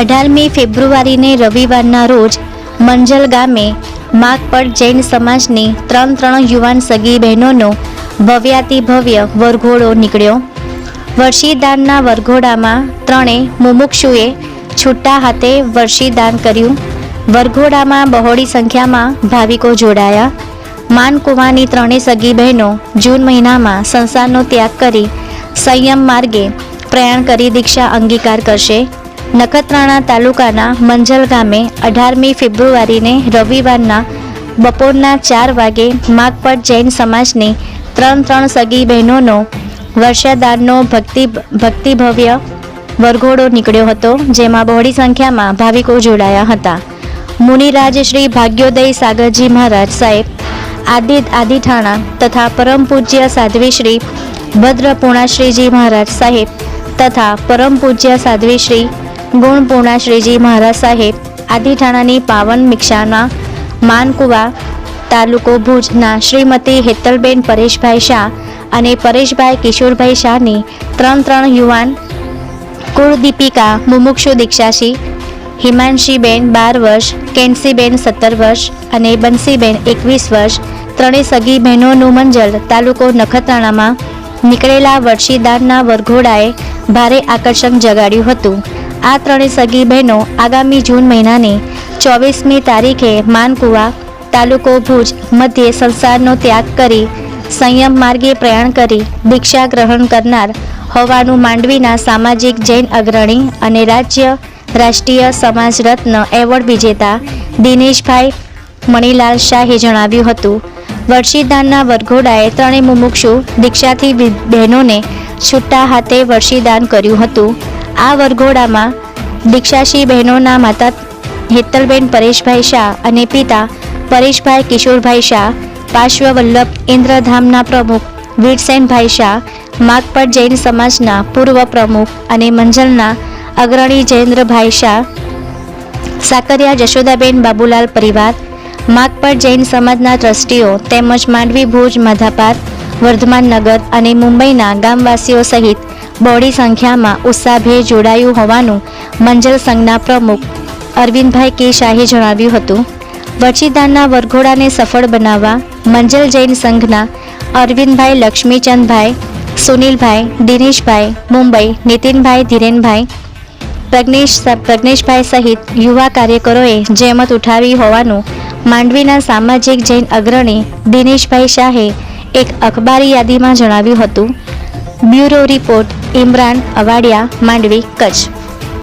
અઢારમી ફેબ્રુઆરીને રવિવારના રોજ મંજલ ગામે માગપટ જૈન સમાજની ત્રણ ત્રણ યુવાન સગી બહેનોનો ભવ્યાતિ ભવ્ય વરઘોડો નીકળ્યો. વર્ષીદાનના વરઘોડામાં ત્રણે મુમુક્ષુએ છૂટા હાથે વર્ષીદાન કર્યું. વરઘોડામાં બહોળી સંખ્યામાં ભાવિકો જોડાયા. માનકુવાની ત્રણેય સગી બહેનો જૂન મહિનામાં સંસારનો ત્યાગ કરી સંયમ માર્ગે પ્રયાણ કરી દીક્ષા અંગીકાર કરશે. નખત્રાણા તાલુકાના મંજલ ગામે અઢારમી ફેબ્રુઆરીને રવિવારના બપોરના ચાર વાગે માગપટ જૈન સમાજની ત્રણ ત્રણ સગી બહેનોનો વર્ષાદાનનો ભક્તિ ભક્તિભવ્ય વરઘોડો નીકળ્યો હતો, જેમાં બહોળી સંખ્યામાં ભાવિકો જોડાયા હતા. મુનિરાજ શ્રી ભાગ્યોદય સાગરજી મહારાજ સાહેબ આદિ આદિઠાણા તથા પરમ પૂજ્ય સાધ્વી શ્રી ભદ્રપૂર્ણાશ્રીજી મહારાજ સાહેબ તથા પરમ પૂજ્ય સાધ્વી શ્રી ગુણપૂર્ણાશ્રીજી મહારાજ સાહેબ આદિઠાણાની પાવન મિક્ષાના માનકુવા તાલુકો ભુજના શ્રીમતી હેતલબેન પરેશભાઈ શાહ અને પરેશભાઈ કિશોરભાઈ શાહની ત્રણ ત્રણ યુવાન કુળદીપિકા મુમુક્ષુ દીક્ષાશી, હિમાંશીબેન બાર વર્ષ, કેન્સીબેન સત્તર વર્ષ અને બંસીબેન એકવીસ વર્ષ, ત્રણેય સગી બહેનોનું મંજલ તાલુકો નખત્રાણામાં નીકળેલા વર્ષીદાનના વરઘોડાએ ભારે આકર્ષણ જગાડ્યું હતું. આ ત્રણેય સગી બહેનો આગામી જૂન મહિનાની ચોવીસમી તારીખે માનકુવા તાલુકો ભુજ મધ્યે સંસારનો ત્યાગ કરી સંયમ માર્ગે પ્રયાણ કરી દીક્ષા ગ્રહણ કરનાર હોવાનું માંડવીના સામાજિક જૈન અગ્રણી અને રાજ્ય રાષ્ટ્રીય સમાજ રત્ન એવોર્ડ વિજેતા દિનેશભાઈ મણિલાલ શાહે જણાવ્યું હતું. વર્ષીદાનના વરઘોડાએ ત્રણેય મુમુક્ષુ દીક્ષાથી બહેનોને છૂટા હાથે વર્ષીદાન કર્યું હતું. આ વરઘોડામાં દીક્ષાશી બહેનોના માતા હેતલબેન પરેશભાઈ શાહ અને પિતા પરેશભાઈ કિશોરભાઈ શાહ, પાર્શ્વવલ્લભ ઇન્દ્રધામના પ્રમુખ વીરસેનભાઈ શાહ માગપટ જૈન સમાજના પૂર્વ પ્રમુખ અને મંજલના અગ્રણી જયેન્દ્રભાઈ શાહ, સાકરિયા જશોદાબેન બાબુલાલ પરિવાર માગપટ જૈન સમાજના ટ્રસ્ટીઓ તેમજ માંડવી ભુજ, માધાપાર, વર્ધમાન નગર અને મુંબઈના ગામવાસીઓ સહિત બહોળી સંખ્યામાં ઉત્સાહભેર જોડાયું હોવાનું મંજલ સંઘના પ્રમુખ અરવિંદભાઈ કે શાહે જણાવ્યું હતું. વરચીદાનના વરઘોડાને સફળ બનાવવા મંજલ જૈન સંઘના અરવિંદભાઈ, લક્ષ્મીચંદભાઈ, સુનિલભાઈ, દિનેશભાઈ, મુંબઈ, નીતિનભાઈ, ધીરેનભાઈ, પ્રજ્ઞેશ પ્રજ્ઞેશભાઈ સહિત યુવા કાર્યકરોએ જહેમત ઉઠાવી હોવાનું માંડવીના સામાજિક જૈન અગ્રણી દિનેશભાઈ શાહે એક અખબારી યાદીમાં જણાવ્યું હતું. Bureau report Imran Avadiya Mandvi Kutch